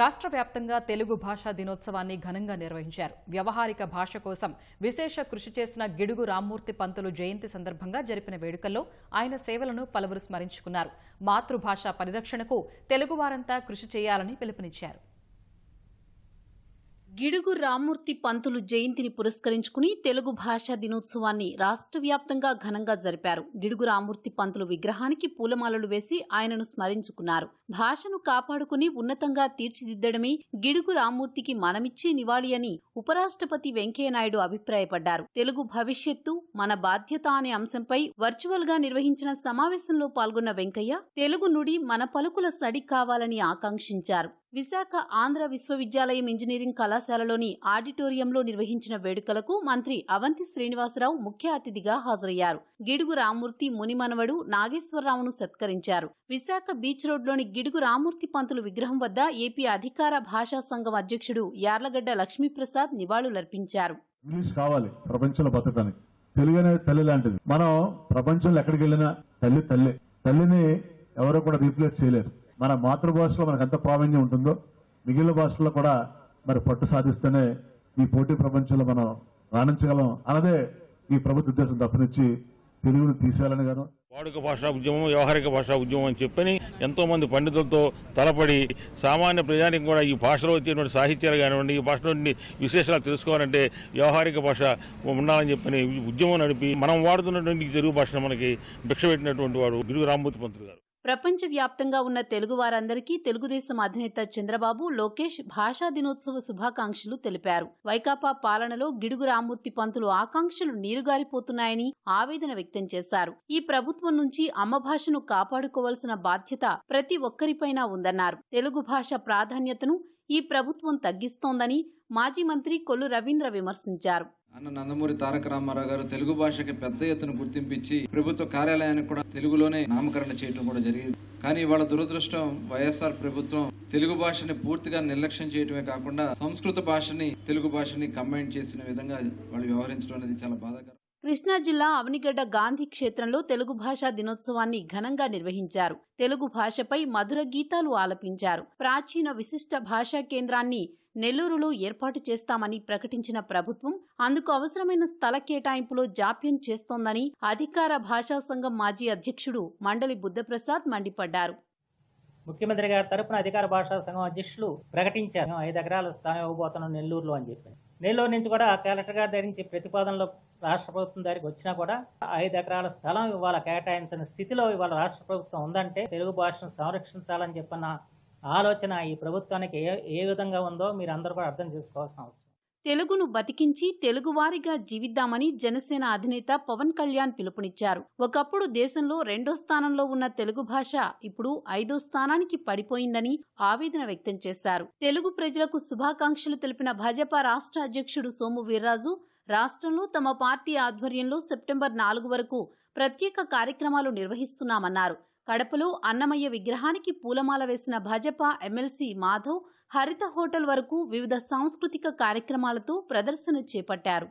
రాష్ట్ర వ్యాప్తంగా తెలుగు భాషా దినోత్సవాన్ని ఘనంగా నిర్వహించారు. వ్యవహారిక భాష కోసం విశేష కృషి చేసిన గిడుగు రామ్మూర్తి పంతులు జయంతి సందర్భంగా జరిపిన వేడుకల్లో ఆయన సేవలను పలువురు స్మరించుకున్నారు. మాతృభాష పరిరక్షణకు తెలుగువారంతా కృషి చేయాలని పిలుపునిచ్చారు. గిడుగు రామ్మూర్తి పంతులు జయంతిని పురస్కరించుకుని తెలుగు భాషా దినోత్సవాన్ని రాష్ట్ర వ్యాప్తంగా ఘనంగా జరిపారు. గిడుగు రామ్మూర్తి పంతులు విగ్రహానికి పూలమాలలు వేసి ఆయనను స్మరించుకున్నారు. భాషను కాపాడుకుని ఉన్నతంగా తీర్చిదిద్దడమే గిడుగు రామ్మూర్తికి మనమిచ్చే నివాళి అని ఉపరాష్ట్రపతి వెంకయ్యనాయుడు అభిప్రాయపడ్డారు. తెలుగు భవిష్యత్తు మన బాధ్యత అనే అంశంపై వర్చువల్గా నిర్వహించిన సమావేశంలో పాల్గొన్న వెంకయ్య తెలుగు నుడి మన పలుకుల సడి కావాలని ఆకాంక్షించారు. విశాఖ ఆంధ్ర విశ్వవిద్యాలయం ఇంజనీరింగ్ కళాశాలలోని ఆడిటోరియంలో నిర్వహించిన వేడుకలకు మంత్రి అవంతి శ్రీనివాసరావు ముఖ్య అతిథిగా హాజరయ్యారు. గిడుగు రామ్మూర్తి మునిమనవడు నాగేశ్వరరావును సత్కరించారు. విశాఖ బీచ్ రోడ్లోని గిడుగు రామ్మూర్తి పంతులు విగ్రహం వద్ద ఏపీ అధికార భాషా సంఘం అధ్యక్షుడు యార్లగడ్డ లక్ష్మీప్రసాద్ నివాళులర్పించారు. ఇంగ్లీష్ కావాలి ప్రపంచంలో బతకడానికి తెలుగు అనేది తల్లి లాంటిది. మనం ప్రపంచంలో ఎక్కడికి వెళ్ళినా తల్లి తల్లి. తల్లిని ఎవరు కూడా రీప్లేస్ చేయలేరు. మన మాతృభాషలో మనకు ఎంత ప్రావీణ్యం ఉంటుందో మిగిలిన భాషల్లో కూడా మరి పట్టు సాధిస్తేనే ఈ పోటీ ప్రపంచంలో మనం రాణించగలం అన్నదే ఈ ప్రభుత్వ ఉద్దేశం తప్పనిచ్చి తెలుగును తీసేయాలని గాను. వాడుక భాషా ఉద్యమం వ్యవహారిక భాషా ఉద్యమం అని చెప్పని ఎంతో మంది పండితులతో తలపడి సామాన్య ప్రజానికి కూడా ఈ భాషలో వచ్చేటువంటి సాహిత్యాలు కానివ్వండి ఈ భాషలో విశేషాలు తెలుసుకోవాలంటే వ్యవహారిక భాష ఉండాలని చెప్పని ఉద్యమం నడిపి మనం వాడుతున్నటువంటి తెలుగు భాషను మనకి భిక్ష పెట్టినటువంటి వాడు గిరుగు రామ్మూర్తి పంతులు గారు. ప్రపంచ వ్యాప్తంగా ఉన్న తెలుగు వారందరికీ తెలుగుదేశం అధినేత చంద్రబాబు లోకేష్ భాషా దినోత్సవ శుభాకాంక్షలు తెలిపారు. వైకాపా పాలనలో గిడుగు రామ్మూర్తి పంతులు ఆకాంక్షలు నీరుగారిపోతున్నాయని ఆవేదన వ్యక్తం చేశారు. ఈ ప్రభుత్వం నుంచి అమ్మ భాషను కాపాడుకోవాల్సిన బాధ్యత ప్రతి ఒక్కరిపైనా ఉందన్నారు. తెలుగు భాష ప్రాధాన్యతను ఈ ప్రభుత్వం తగ్గిస్తోందని మాజీ మంత్రి కొల్లు రవీంద్ర విమర్శించారు. అన్న నందమూరి తారక రామారావు గారు తెలుగు భాషకి పెద్ద ఎత్తున గుర్తింపించి ప్రభుత్వ కార్యాలయానికి కూడా తెలుగులోనే నామకరణ చేయడం కూడా జరిగింది. కానీ వాళ్ళ దురదృష్టం వైఎస్ఆర్ ప్రభుత్వం తెలుగు భాషని పూర్తిగా నిర్లక్ష్యం చేయటమే కాకుండా సంస్కృత భాషని తెలుగు భాషని కంబైన్ చేసిన విధంగా వాళ్ళు వ్యవహరించడం అనేది చాలా బాధాకరం. కృష్ణా జిల్లా అవనిగడ్డ గాంధీ క్షేత్రంలో తెలుగు భాషా దినోత్సవాన్ని ఘనంగా నిర్వహించారు. తెలుగు భాషపై మధుర గీతాలు ఆలపించారు. ప్రాచీన విశిష్ట భాషా కేంద్రాన్ని నెల్లూరులో ఏర్పాటు చేస్తామని ప్రకటించిన ప్రభుత్వం అందుకు అవసరమైన స్థల కేటాయింపులో జాప్యం చేస్తోందని అధికార భాషా సంఘం మాజీ అధ్యక్షుడు మండలి బుద్ధప్రసాద్ మండిపడ్డారు. ముఖ్యమంత్రి గారి తరపున అధికార భాషా సంఘం అధ్యక్షులు ప్రకటించారు. ఐదు ఎకరాల స్థానం ఇవ్వబోతున్నాం నెల్లూరులో అని చెప్పి. నెల్లూరు నుంచి కూడా కలెక్టర్ గారి దగ్గర నుంచి ప్రతిపాదనలో రాష్ట్ర ప్రభుత్వం దగ్గరికి వచ్చినా కూడా ఐదు ఎకరాల స్థలం ఇవాళ కేటాయించిన స్థితిలో ఇవాళ రాష్ట్ర ప్రభుత్వం ఉందంటే తెలుగు భాషను సంరక్షించాలని చెప్పిన ఆలోచన ఈ ప్రభుత్వానికి ఏ ఏ విధంగా ఉందో మీరు అందరూ కూడా అర్థం చేసుకోవాల్సిన అవసరం. తెలుగును బతికించి తెలుగువారిగా జీవిద్దామని జనసేన అధినేత పవన్ కళ్యాణ్ పిలుపునిచ్చారు. ఒకప్పుడు దేశంలో రెండో స్థానంలో ఉన్న తెలుగు భాష ఇప్పుడు ఐదో స్థానానికి పడిపోయిందని ఆవేదన వ్యక్తం చేశారు. తెలుగు ప్రజలకు శుభాకాంక్షలు తెలిపిన భాజపా రాష్ట్ర అధ్యక్షుడు సోము వీర్రాజు రాష్ట్రంలో తమ పార్టీ ఆధ్వర్యంలో సెప్టెంబర్ నాలుగు వరకు ప్రత్యేక కార్యక్రమాలు నిర్వహిస్తున్నామన్నారు. కడపలో అన్నమయ్య విగ్రహానికి పూలమాల వేసిన భాజపా ఎమ్మెల్సీ మాధవ్ హరిత హోటల్ వరకు వివిధ సాంస్కృతిక కార్యక్రమాలతో ప్రదర్శన చేపట్టారు.